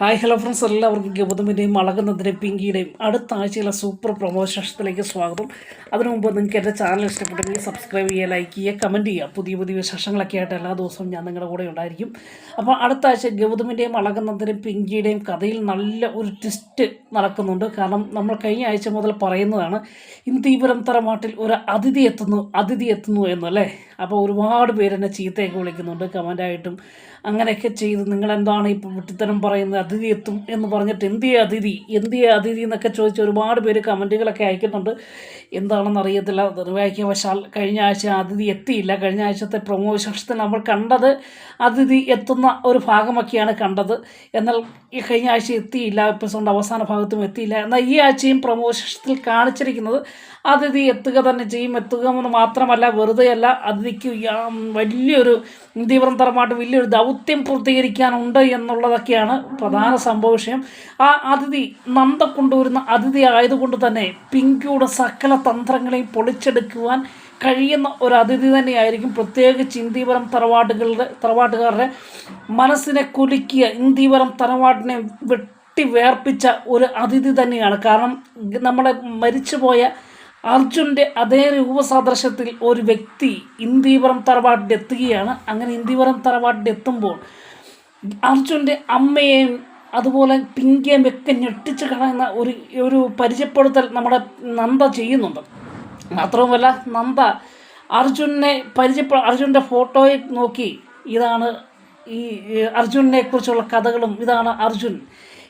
Hi hello friends എല്ലാവർക്കും ഗൗതമിന്റെയും അളകുന്നതിന്റെയും പിങ്കിയുടെയും അടുത്ത ആഴ്ചയിലെ സൂപ്പർ പ്രൊമോഷൻസിലേക്ക് സ്വാഗതം. അതിനു മുമ്പ് നിങ്ങൾക്ക് എന്റെ ചാനൽ ഇഷ്ടപ്പെട്ടെങ്കിൽ സബ്സ്ക്രൈബ് ചെയ്യുക ലൈക്ക് ചെയ്യുക കമന്റ് ചെയ്യുക. പുതിയ പുതിയ വിശേഷങ്ങളൊക്കെ ആയിട്ട് എല്ലാ ദിവസവും ഞാൻ നിങ്ങളുടെ കൂടെ ഉണ്ടായിരിക്കും. അപ്പോൾ അടുത്ത ആഴ്ച ഗൗതമിന്റെയും അളകുന്നതിന്റെയും പിങ്കിയുടെയും കഥയിൽ നല്ല ഒരു ട്വിസ്റ്റ് നടക്കുന്നുണ്ട്. കാരണം നമ്മൾ കഴിഞ്ഞ ആഴ്ച മുതൽ പറയുന്നതാണ് ഇന്ത്യപുരം തറമാട്ടിൽ ഒരു അതിഥി എത്തുന്നു അതിഥി എത്തുന്നു എന്നല്ലേ അപ്പോൾ ഒരുപാട് പേരെന്നെ ചീത്തയൊക്കെ വിളിക്കുന്നുണ്ട് കമന്റായിട്ടും അങ്ങനെയൊക്കെ ചെയ്ത് നിങ്ങൾ എന്താണ് ഇപ്പോൾ വിട്ടിത്തരം പറയുന്നത്? അതിഥി എത്തും എന്ന് പറഞ്ഞിട്ട് എന്തിയ അതിഥി? എന്തിയ അതിഥി എന്നൊക്കെ ചോദിച്ച് ഒരുപാട് പേര് കമന്റുകളൊക്കെ അയക്കുന്നുണ്ട്. എന്താണെന്ന് അറിയത്തില്ല. നിർവാഹിക്കവശാൽ കഴിഞ്ഞ ആഴ്ച അതിഥി എത്തിയില്ല. കഴിഞ്ഞ ആഴ്ചത്തെ പ്രൊമോഷൻസിൽ നമ്മൾ കണ്ടത് അതിഥി എത്തുന്ന ഒരു ഭാഗമൊക്കെയാണ് കണ്ടത്. എന്നാൽ ഈ കഴിഞ്ഞ ആഴ്ച എത്തിയില്ല. എപ്പിസോഡിന്റെ അവസാന ഭാഗത്തും എത്തിയില്ല. എന്നാൽ ഈ ആഴ്ചയും പ്രൊമോഷൻസിൽ കാണിച്ചിരിക്കുന്നത് അതിഥി എത്തുക തന്നെ ചെയ്യും. എത്തുക എന്ന് മാത്രമല്ല വെറുതെയല്ല അതിഥിക്ക് വലിയൊരു തീവ്രം തരമായിട്ട് വലിയൊരു ദൗത്യം പൂർത്തീകരിക്കാനുണ്ട് എന്നുള്ളതൊക്കെയാണ് പ്രധാന സംഭവ വിഷയം. ആ അതിഥി നന്ദ കൊണ്ടുവരുന്ന അതിഥി ആയതുകൊണ്ട് തന്നെ പിങ്കിയുടെ സകല തന്ത്രങ്ങളെയും പൊളിച്ചെടുക്കുവാൻ കഴിയുന്ന ഒരു അതിഥി തന്നെയായിരിക്കും പ്രത്യേകിച്ച് ഇന്ത്യപരം തറവാട്ടുകളുടെ തറവാട്ടുകാരുടെ മനസ്സിനെ കുലുക്കിയ ഇന്ദീപരം തറവാട്ടിനെ വെട്ടി വേർപ്പിച്ച ഒരു അതിഥി തന്നെയാണ്. കാരണം നമ്മുടെ മരിച്ചുപോയ അർജുന്റെ അതേ രൂപസാദൃശ്യത്തിൽ ഒരു വ്യക്തി ഇന്ദീപുരം തറവാട്ടിൽ എത്തുകയാണ്. അങ്ങനെ ഇന്ദീപുരം തറവാട്ടിൽ എത്തുമ്പോൾ അർജുന്റെ അമ്മയെയും അതുപോലെ പിങ്കിയെയും ഒക്കെ ഞെട്ടിച്ച് കളയുന്ന ഒരു ഒരു പരിചയപ്പെടുത്തൽ നമ്മുടെ നന്ദ ചെയ്യുന്നുണ്ട്. മാത്രവുമല്ല നന്ദ അർജുനെ പരിചയപ്പെ അർജുന്റെ ഫോട്ടോയെ നോക്കി ഇതാണ് ഈ അർജുനെ കുറിച്ചുള്ള കഥകളും ഇതാണ് അർജുൻ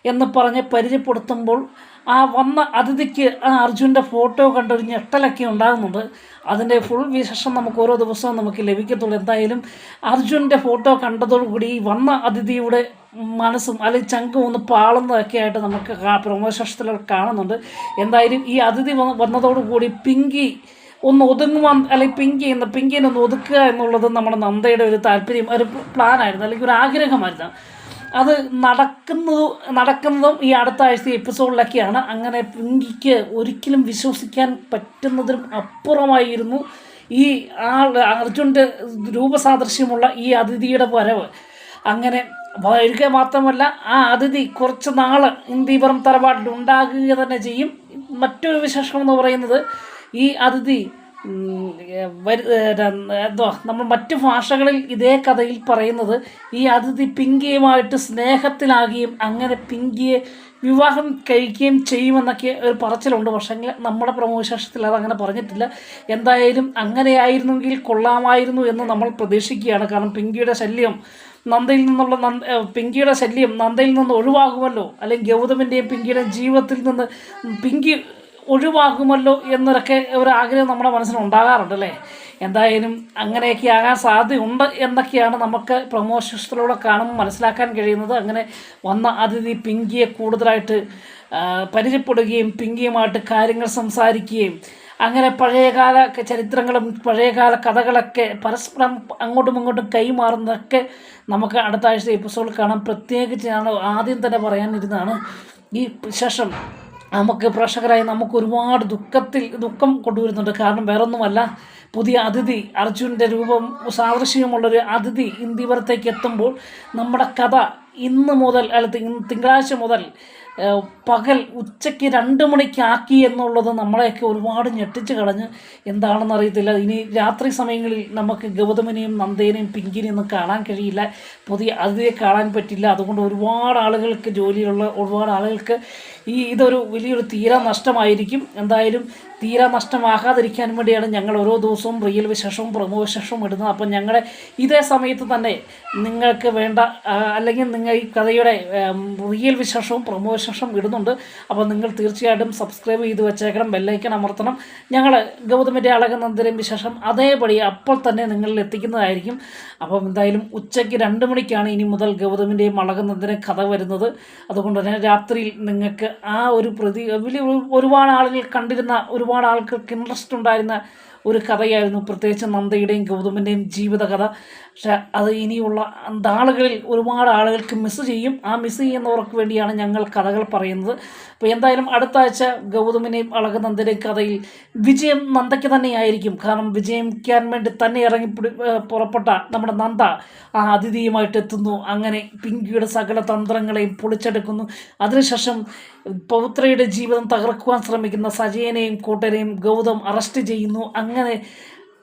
എന്ന് പറഞ്ഞ് പരിചയപ്പെടുത്തുമ്പോൾ ആ വന്ന അതിഥിക്ക് ആ അർജുന്റെ ഫോട്ടോ കണ്ടൊരു ഞെട്ടലൊക്കെ ഉണ്ടാകുന്നുണ്ട്. അതിന്റെ ഫുൾ വിശേഷം നമുക്ക് ഓരോ ദിവസവും നമുക്ക് ലഭിക്കത്തുള്ളൂ. എന്തായാലും അർജുന്റെ ഫോട്ടോ കണ്ടതോടുകൂടി വന്ന അതിഥിയുടെ മനസ്സും അല്ലെങ്കിൽ ചങ്കും ഒന്ന് പാളുന്നതൊക്കെ ആയിട്ട് നമുക്ക് പ്രമോശത്തിൽ കാണുന്നുണ്ട്. എന്തായാലും ഈ അതിഥി വന്ന് വന്നതോടുകൂടി പിങ്കി ഒന്ന് ഒതുങ്ങുവാൻ അല്ലെങ്കിൽ പിങ്കി എന്ന പിങ്കിനെ ഒന്ന് ഒതുക്കുക എന്നുള്ളത് നമ്മുടെ നന്ദയുടെ ഒരു താല്പര്യം ഒരു പ്ലാനായിരുന്നു അല്ലെങ്കിൽ ഒരു ആഗ്രഹമായിരുന്നു. അത് നടക്കുന്നത് നടക്കുന്നതും ഈ അടുത്ത ആഴ്ച എപ്പിസോഡിലൊക്കെയാണ്. അങ്ങനെ പിങ്കിക്ക് ഒരിക്കലും വിശ്വസിക്കാൻ പറ്റുന്നതിനും അപ്പുറമായിരുന്നു ഈ ആ അർജുന്റെ രൂപസാദൃശ്യമുള്ള ഈ അതിഥിയുടെ വരവ്. അങ്ങനെ വരിക മാത്രമല്ല ആ അതിഥി കുറച്ച് നാൾ ഇന്ത്യപുരം തറവാട്ടിൽ ഉണ്ടാകുക തന്നെ ചെയ്യും. മറ്റൊരു വിശേഷം എന്ന് പറയുന്നത് ഈ അതിഥി എന്തോ നമ്മൾ മറ്റു ഭാഷകളിൽ ഇതേ കഥയിൽ പറയുന്നത് ഈ അതിഥി പിങ്കിയുമായിട്ട് സ്നേഹത്തിലാകുകയും അങ്ങനെ പിങ്കിയെ വിവാഹം കഴിക്കുകയും ചെയ്യുമെന്നൊക്കെ ഒരു പറച്ചിലുണ്ട്. പക്ഷേ നമ്മുടെ പ്രമോശേഷത്തിൽ അതങ്ങനെ പറഞ്ഞിട്ടില്ല. എന്തായാലും അങ്ങനെയായിരുന്നെങ്കിൽ കൊള്ളാമായിരുന്നു എന്ന് നമ്മൾ പ്രതീക്ഷിക്കുകയാണ്. കാരണം പിങ്കിയുടെ ശല്യം നന്ദയിൽ നിന്നുള്ള നന്ദ പിങ്കിയുടെ ശല്യം നന്ദയിൽ നിന്ന് ഒഴിവാകുമല്ലോ. അല്ലെങ്കിൽ ഗൗതമിന്റെയും പിങ്കിയുടെയും ജീവിതത്തിൽ നിന്ന് പിങ്കി ഒഴിവാകുമല്ലോ എന്നൊക്കെ ഒരു ആഗ്രഹം നമ്മുടെ മനസ്സിനുണ്ടാകാറുണ്ട് അല്ലേ? എന്തായാലും അങ്ങനെയൊക്കെ ആകാൻ സാധ്യതയുണ്ട് എന്നൊക്കെയാണ് നമുക്ക് പ്രൊമോഷൻസിലൂടെ കാണുമ്പോൾ മനസ്സിലാക്കാൻ കഴിയുന്നത്. അങ്ങനെ വന്ന അതിഥി പിങ്കിയെ കൂടുതലായിട്ട് പരിചയപ്പെടുകയും പിങ്കിയുമായിട്ട് കാര്യങ്ങൾ സംസാരിക്കുകയും അങ്ങനെ പഴയകാല ചരിത്രങ്ങളും പഴയകാല കഥകളൊക്കെ പരസ്പരം അങ്ങോട്ടും ഇങ്ങോട്ടും കൈമാറുന്നതൊക്കെ നമുക്ക് അടുത്ത ആഴ്ച എപ്പിസോഡിൽ കാണാം. പ്രത്യേകിച്ച് ഞാൻ ആദ്യം തന്നെ പറയാനിരുന്നതാണ് ഈ ശേഷം നമുക്ക് പ്രേക്ഷകരായി നമുക്ക് ഒരുപാട് ദുഃഖത്തിൽ ദുഃഖം കൊണ്ടുവരുന്നുണ്ട്. കാരണം വേറൊന്നുമല്ല പുതിയ അതിഥി അർജുന്റെ രൂപം സാദൃശ്യമുള്ളൊരു അതിഥി ഇന്ത്യപുരത്തേക്ക് എത്തുമ്പോൾ നമ്മുടെ കഥ ഇന്ന് മുതൽ അല്ല തിങ്കളാഴ്ച മുതൽ പകൽ ഉച്ചയ്ക്ക് രണ്ട് മണിക്കാക്കി എന്നുള്ളത് നമ്മളെയൊക്കെ ഒരുപാട് ഞെട്ടിച്ച് കളഞ്ഞ് എന്താണെന്ന് അറിയത്തില്ല. ഇനി രാത്രി സമയങ്ങളിൽ നമുക്ക് ഗൗതമിനെയും നന്ദേനെയും പിങ്കിനെയും ഒന്നും കാണാൻ കഴിയില്ല. പുതിയ അതിഥിയെ കാണാൻ പറ്റില്ല. അതുകൊണ്ട് ഒരുപാട് ആളുകൾക്ക് ജോലിയുള്ള ഒരുപാട് ആളുകൾക്ക് ഈ ഇതൊരു വലിയൊരു തീരാ നഷ്ടമായിരിക്കും. എന്തായാലും തീരാ നഷ്ടമാകാതിരിക്കാൻ വേണ്ടിയാണ് ഞങ്ങൾ ഓരോ ദിവസവും റിയൽ വിശേഷവും പ്രമോ വിശേഷവും ഇടുന്നത്. അപ്പം ഞങ്ങളെ ഇതേ സമയത്ത് തന്നെ നിങ്ങൾക്ക് വേണ്ട അല്ലെങ്കിൽ നിങ്ങൾ ഈ കഥയുടെ റിയൽ വിശേഷവും പ്രമോ വിശേഷവും ഇടുന്നുണ്ട് അപ്പോൾ നിങ്ങൾ തീർച്ചയായിട്ടും സബ്സ്ക്രൈബ് ചെയ്ത് വെച്ചേക്കണം ബെല്ലൈക്കൺ അമർത്തണം. ഞങ്ങൾ ഗൗതമിന്റെ അളകുന്നതിനും വിശേഷം അതേപടി അപ്പോൾ തന്നെ നിങ്ങളിൽ എത്തിക്കുന്നതായിരിക്കും. അപ്പം എന്തായാലും ഉച്ചയ്ക്ക് രണ്ട് മണിക്കാണ് ഇനി മുതൽ ഗൗതമിന്റെയും അളകുന്നതിന് കഥ വരുന്നത്. അതുകൊണ്ട് തന്നെ രാത്രിയിൽ നിങ്ങൾക്ക് ആ ഒരു പ്രതി വലിയ ഒരു- ഒരുപാട് ആളുകൾ കണ്ടിരുന്ന ഒരുപാട് ആൾക്കാർക്ക് ഇൻട്രസ്റ്റ് ഉണ്ടായിരുന്ന ഒരു കഥയായിരുന്നു. പ്രത്യേകിച്ച് നന്ദയുടെയും ഗൗതമിന്റെയും ജീവിതകഥ. പക്ഷെ അത് ഇനിയുള്ള ആളുകളിൽ ഒരുപാട് ആളുകൾക്ക് മിസ് ചെയ്യും. ആ മിസ് ചെയ്യുന്നവർക്ക് വേണ്ടിയാണ് ഞങ്ങൾ കഥകൾ പറയുന്നത്. അപ്പോൾ എന്തായാലും അടുത്ത ആഴ്ച ഗൗതമിനെയും അളകനന്ദന്റെയും കഥയിൽ വിജയം നന്ദയ്ക്ക് തന്നെയായിരിക്കും. കാരണം വിജയിക്കാൻ വേണ്ടി തന്നെ ഇറങ്ങി പിടി- പുറപ്പെട്ട നമ്മുടെ നന്ദ ആ അതിഥിയുമായിട്ട് എത്തുന്നു. അങ്ങനെ പിങ്കിയുടെ സകല തന്ത്രങ്ങളെയും പൊളിച്ചെടുക്കുന്നു. അതിനുശേഷം പൗത്രയുടെ ജീവിതം തകർക്കുവാൻ ശ്രമിക്കുന്ന സജയനെയും കൂട്ടരെയും ഗൗതം അറസ്റ്റ് ചെയ്യുന്നു. അങ്ങനെ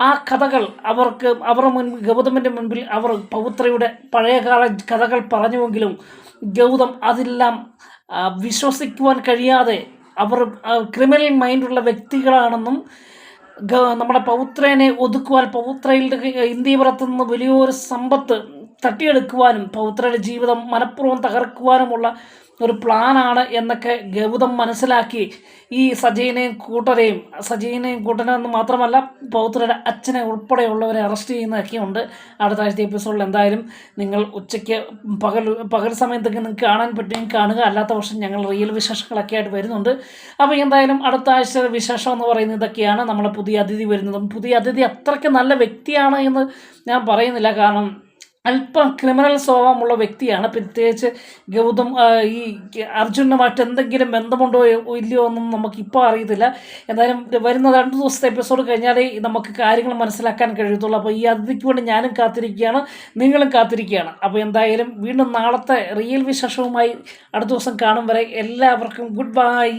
ആ കഥകൾ അവർക്ക് അവരുടെ മുൻ ഗൗതമിന്റെ മുൻപിൽ അവർ പൗത്രയുടെ പഴയകാല കഥകൾ പറഞ്ഞുവെങ്കിലും ഗൗതം അതെല്ലാം വിശ്വസിക്കുവാൻ കഴിയാതെ അവർ ക്രിമിനൽ മൈൻഡുള്ള വ്യക്തികളാണെന്നും നമ്മുടെ പൗത്രനെ ഒതുക്കുവാൻ പൗത്രയിൽ ഇന്ത്യപുരത്തു നിന്ന് വലിയൊരു സമ്പത്ത് തട്ടിയെടുക്കുവാനും പൗത്രയുടെ ജീവിതം മനഃപൂർവം തകർക്കുവാനുമുള്ള ഒരു പ്ലാനാണ് എന്നൊക്കെ ഗൗതം മനസ്സിലാക്കി ഈ സജീനെയും കൂട്ടരെയും സജീനെയും കൂട്ടനെന്ന് മാത്രമല്ല പൗത്രയുടെ അച്ഛനെ ഉൾപ്പെടെയുള്ളവരെ അറസ്റ്റ് ചെയ്യുന്നതൊക്കെ ഉണ്ട്. അടുത്ത ആഴ്ച എപ്പിസോഡിൽ എന്തായാലും നിങ്ങൾ ഉച്ചയ്ക്ക് പകൽ പകൽ സമയത്തൊക്കെ നിങ്ങൾക്ക് കാണാൻ പറ്റുമെങ്കിൽ കാണുക. അല്ലാത്ത പക്ഷം ഞങ്ങൾ റിയൽ വിശേഷങ്ങളൊക്കെ ആയിട്ട് വരുന്നുണ്ട്. അപ്പോൾ എന്തായാലും അടുത്ത ആഴ്ച വിശേഷം എന്ന് പറയുന്നത് ഇതൊക്കെയാണ്. നമ്മളെ പുതിയ അതിഥി വരുന്നതും പുതിയ അതിഥി അത്രയ്ക്ക് നല്ല വ്യക്തിയാണ് എന്ന് ഞാൻ പറയുന്നില്ല. കാരണം അല്പം ക്രിമിനൽ സ്വഭാവമുള്ള വ്യക്തിയാണ്. പ്രത്യേകിച്ച് ഗൗതം ഈ അർജുനുമായിട്ട് എന്തെങ്കിലും ബന്ധമുണ്ടോ ഇല്ലയോ എന്നും നമുക്കിപ്പോൾ അറിയത്തില്ല. എന്തായാലും വരുന്ന രണ്ട് ദിവസത്തെ എപ്പിസോഡ് കഴിഞ്ഞാലേ നമുക്ക് കാര്യങ്ങൾ മനസ്സിലാക്കാൻ കഴിയത്തുള്ളൂ. അപ്പോൾ ഈ അതിഥിക്ക് വേണ്ടി ഞാനും കാത്തിരിക്കുകയാണ് നിങ്ങളും കാത്തിരിക്കുകയാണ്. അപ്പോൾ എന്തായാലും വീണ്ടും നാളത്തെ റിയൽ വിശേഷവുമായി അടുത്ത ദിവസം കാണും വരെ എല്ലാവർക്കും ഗുഡ് ബൈ.